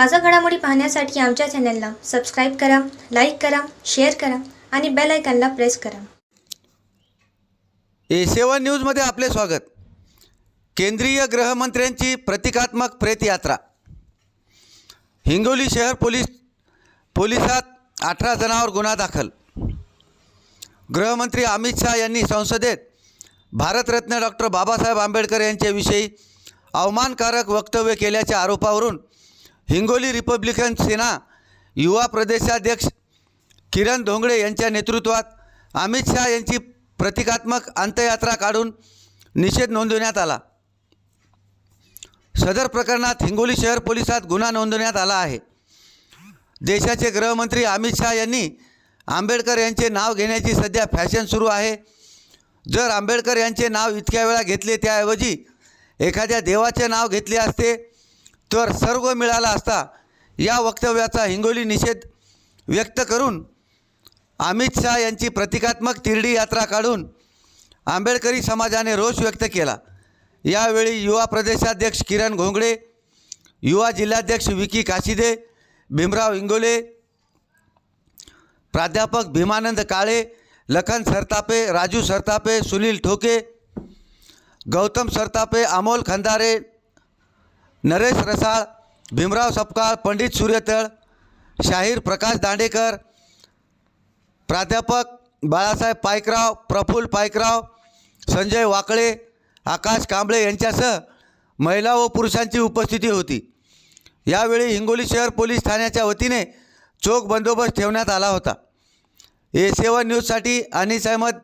ताजा घडामोडी पाहण्यासाठी आमच्या चॅनलला सबस्क्राईब करा लाईक करा शेअर करा आणि बेल आयकॉनला प्रेस करा. ए सेवन न्यूजमध्ये आपले स्वागत. केंद्रीय गृहमंत्र्यांची प्रतिकात्मक प्रेतयात्रा. हिंगोली शहर पोलीस पोलिसात अठरा जणांवर गुन्हा दाखल. गृहमंत्री अमित शहा यांनी संसदेत भारतरत्न डॉक्टर बाबासाहेब आंबेडकर यांच्याविषयी अवमानकारक वक्तव्य केल्याच्या आरोपावरून हिंगोली रिपब्लिकन सेना युवा प्रदेशाध्यक्ष किरण धोंगडे यांच्या नेतृत्वात अमित शहा यांची प्रतिकात्मक अंत्ययात्रा काढून निषेध नोंदवण्यात आला. सदर प्रकरणात हिंगोली शहर पोलिसात गुन्हा नोंदवण्यात आला आहे. देशाचे गृहमंत्री अमित शहा यांनी आंबेडकर यांचे नाव घेण्याची सध्या फॅशन सुरू आहे. जर आंबेडकर यांचे नाव इतक्या वेळा घेतले त्याऐवजी एखाद्या देवाचे नाव घेतले असते तर सर्व मिळाला असता या वक्तव्याचा हिंगोली निषेध व्यक्त करून अमित शहा यांची प्रतिकात्मक तिरडी यात्रा काढून आंबेडकरी समाजाने रोष व्यक्त केला. यावेळी युवा प्रदेशाध्यक्ष किरण घोंगडे युवा जिल्हाध्यक्ष विकी काशिदे भीमराव इंगोले प्राध्यापक भीमानंद काळे लखन सरतापे राजू सरतापे सुनील ठोके गौतम सरतापे अमोल खंदारे नरेश रसाळ भीमराव सपकाळ पंडित सूर्यतळ शाहीर प्रकाश दांडेकर प्राध्यापक बाळासाहेब पायकराव प्रफुल्ल पायकराव संजय वाकळे आकाश कांबळे यांच्यासह महिला व पुरुषांची उपस्थिती होती. यावेळी हिंगोली शहर पोलीस ठाण्याच्या वतीने चोख बंदोबस्त ठेवण्यात आला होता. ए सेवन न्यूजसाठी अनिस अहमद.